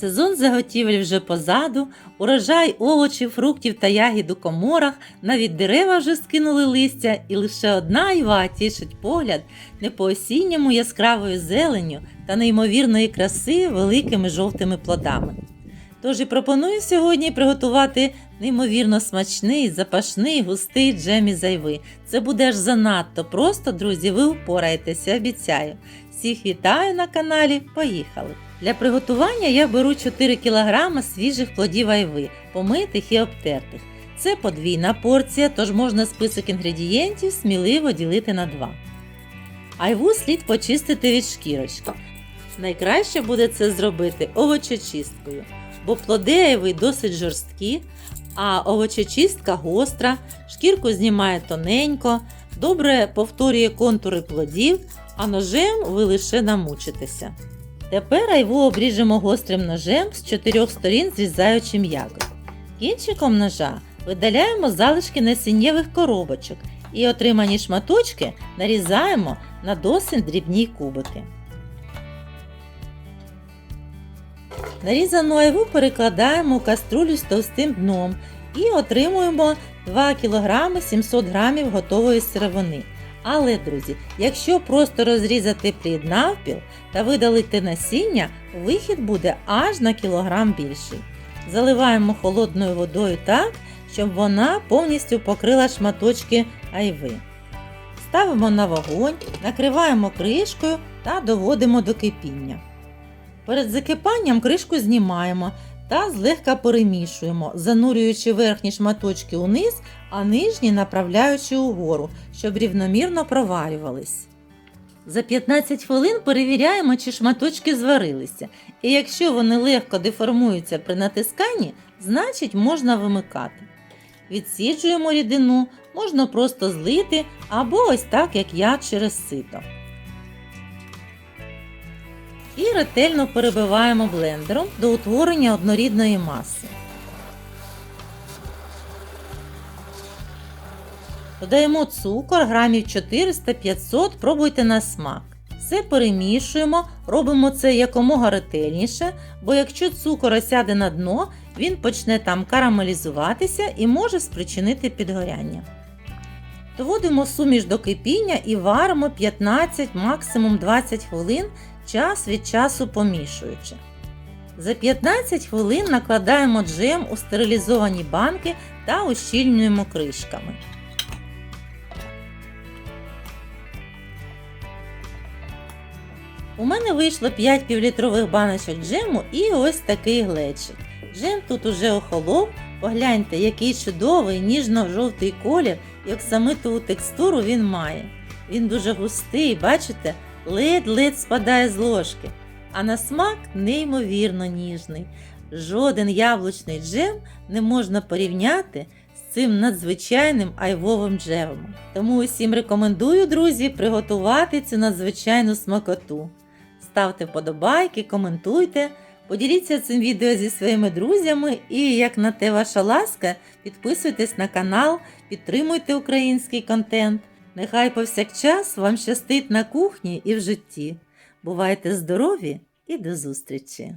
Сезон заготівель вже позаду, урожай овочів, фруктів та ягід у коморах, навіть дерева вже скинули листя, і лише одна айва тішить погляд не по осінньому яскравою зеленню та неймовірної краси великими жовтими плодами. Тож і пропоную сьогодні приготувати неймовірно смачний, запашний, густий джем із айви. Це буде аж занадто просто, друзі, ви впораєтеся, обіцяю. Всіх вітаю на каналі. Поїхали! Для приготування я беру 4 кг свіжих плодів айви, помитих і обтертих. Це подвійна порція, тож можна список інгредієнтів сміливо ділити на два. Айву слід почистити від шкірочки. Найкраще буде це зробити овочечисткою, бо плоди айви досить жорсткі, а овочечистка гостра, шкірку знімає тоненько, добре повторює контури плодів, а ножем ви лише намучитеся. Тепер айву обріжемо гострим ножем з чотирьох сторін, зрізаючи м'яко. Кінчиком ножа видаляємо залишки насіннєвих коробочок і отримані шматочки нарізаємо на досить дрібні кубики. Нарізану айву перекладаємо у каструлю з товстим дном і отримуємо 2 кг 700 г готової сировини. Але, друзі, якщо просто розрізати плід навпіл та видалити насіння, вихід буде аж на кілограм більший. Заливаємо холодною водою так, щоб вона повністю покрила шматочки айви. Ставимо на вогонь, накриваємо кришкою та доводимо до кипіння. Перед закипанням кришку знімаємо та злегка перемішуємо, занурюючи верхні шматочки униз, а нижні направляючи угору, щоб рівномірно проварювались. За 15 хвилин перевіряємо, чи шматочки зварилися, і якщо вони легко деформуються при натисканні, значить можна вимикати. Відсіджуємо рідину, можна просто злити або ось так, як я через сито. І ретельно перебиваємо блендером до утворення однорідної маси. Додаємо цукор грамів 400-500, пробуйте на смак. Все перемішуємо, робимо це якомога ретельніше, бо якщо цукор осяде на дно, він почне там карамелізуватися і може спричинити підгоряння. Доводимо суміш до кипіння і варимо 15, максимум 20 хвилин, час від часу помішуючи. За 15 хвилин накладаємо джем у стерилізовані банки та ущільнюємо кришками. У мене вийшло 5 півлітрових баночок джему і ось такий глечик. Джем тут уже охолов. Погляньте, який чудовий ніжно-жовтий колір і оксамитову текстуру він має. Він дуже густий, бачите, ледь-ледь спадає з ложки, а на смак неймовірно ніжний. Жоден яблучний джем не можна порівняти з цим надзвичайним айвовим джемом. Тому усім рекомендую, друзі, приготувати цю надзвичайну смакоту. Ставте вподобайки, коментуйте, поділіться цим відео зі своїми друзями і, як на те ваша ласка, підписуйтесь на канал, підтримуйте український контент. Нехай повсякчас вам щастить на кухні і в житті. Бувайте здорові і до зустрічі!